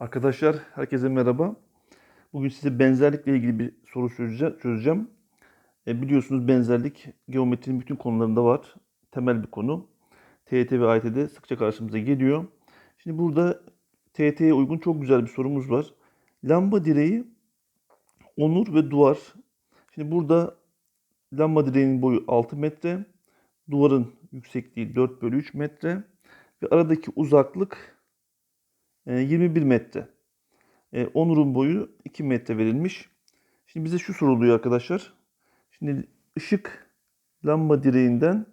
Arkadaşlar herkese merhaba. Bugün size benzerlikle ilgili bir soru çözece- çözeceğim. E, biliyorsunuz benzerlik geometrinin bütün konularında var. Temel bir konu. TYT ve AYT'de sıkça karşımıza geliyor. Şimdi burada TYT'ye uygun çok güzel bir sorumuz var. Lamba direği, onur ve duvar. Şimdi burada lamba direğinin boyu 6 metre, duvarın yüksekliği 4 bölü 3 metre ve aradaki uzaklık 21 metre. E, Onur'un boyu 2 metre verilmiş. Şimdi bize şu soruluyor arkadaşlar. Şimdi ışık lamba direğinden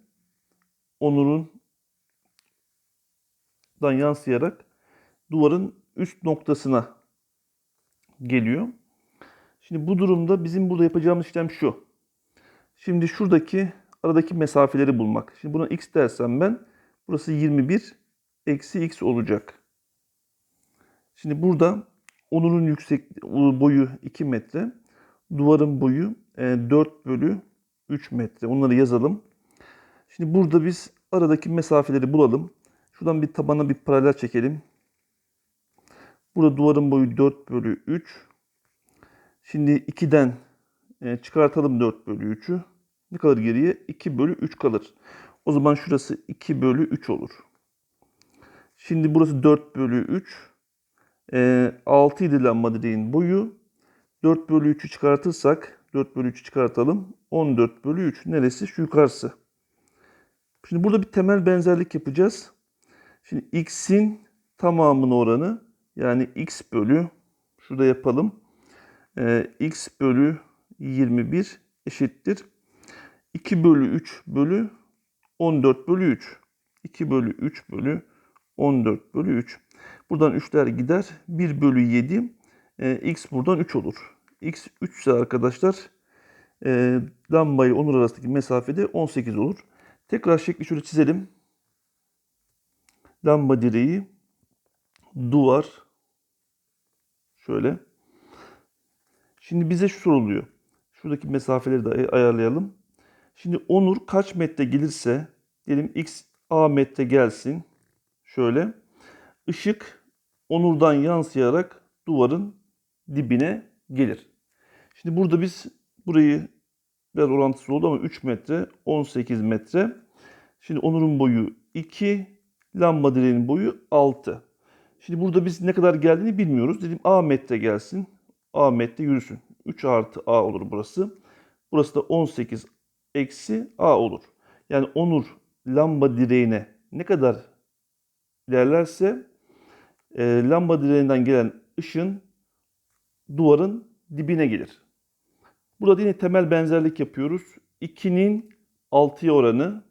Onur'un dan yansıyarak duvarın üst noktasına geliyor. Şimdi bu durumda bizim burada yapacağımız işlem şu. Şimdi şuradaki aradaki mesafeleri bulmak. Şimdi buna x dersem ben burası 21 eksi x olacak. Şimdi burada onurun yüksek boyu 2 metre. Duvarın boyu e, 4 bölü 3 metre. Onları yazalım. Şimdi burada biz aradaki mesafeleri bulalım. Şuradan bir tabana bir paralel çekelim. Burada duvarın boyu 4 bölü 3. Şimdi 2'den e, çıkartalım 4 bölü 3'ü. Ne kalır geriye? 2 bölü 3 kalır. O zaman şurası 2 bölü 3 olur. Şimdi burası 4 bölü 3. E, 6 idi lamba direğin boyu. 4 bölü 3'ü çıkartırsak 4 bölü 3'ü çıkartalım. 14 bölü 3. Neresi? Şu yukarısı. Şimdi burada bir temel benzerlik yapacağız. Şimdi x'in tamamının oranı yani x bölü şurada yapalım. Ee, x bölü 21 eşittir. 2 bölü 3 bölü 14 bölü 3. 2 bölü 3 bölü 14 bölü 3. Buradan 3'ler gider. 1 bölü 7. Ee, x buradan 3 olur. x 3 ise arkadaşlar e, lambayı onur arasındaki mesafede 18 olur. Tekrar şekli şöyle çizelim. Lamba direği, duvar, şöyle. Şimdi bize şu soruluyor. Şuradaki mesafeleri de ay- ayarlayalım. Şimdi onur kaç metre gelirse, diyelim x a metre gelsin. Şöyle. Işık onurdan yansıyarak duvarın dibine gelir. Şimdi burada biz burayı biraz orantısız oldu ama 3 metre, 18 metre. Şimdi onurun boyu 2, lamba direğinin boyu 6. Şimdi burada biz ne kadar geldiğini bilmiyoruz. Dedim A metre gelsin. A metre yürüsün. 3 artı A olur burası. Burası da 18 eksi A olur. Yani onur lamba direğine ne kadar ilerlerse e, lamba direğinden gelen ışın duvarın dibine gelir. Burada yine temel benzerlik yapıyoruz. 2'nin 6'ya oranı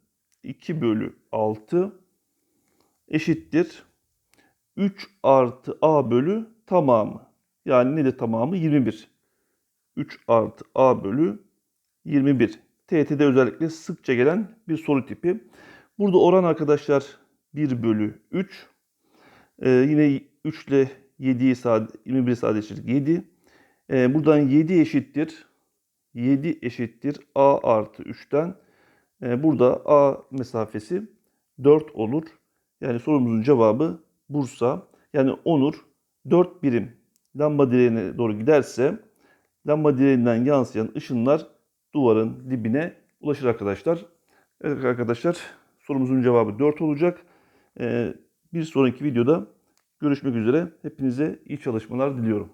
2 bölü 6 eşittir. 3 artı a bölü tamamı. Yani ne de tamamı? 21. 3 artı a bölü 21. TET'de özellikle sıkça gelen bir soru tipi. Burada oran arkadaşlar 1 bölü 3. Ee, yine 3 ile 7'yi sade, 21'i sadeleştirdik 7. Ee, buradan 7 eşittir. 7 eşittir a artı 3'ten. Ee, burada a mesafesi 4 olur. Yani sorumuzun cevabı Bursa. Yani Onur 4 birim lamba direğine doğru giderse lamba direğinden yansıyan ışınlar duvarın dibine ulaşır arkadaşlar. Evet arkadaşlar sorumuzun cevabı 4 olacak. Ee, bir sonraki videoda görüşmek üzere. Hepinize iyi çalışmalar diliyorum.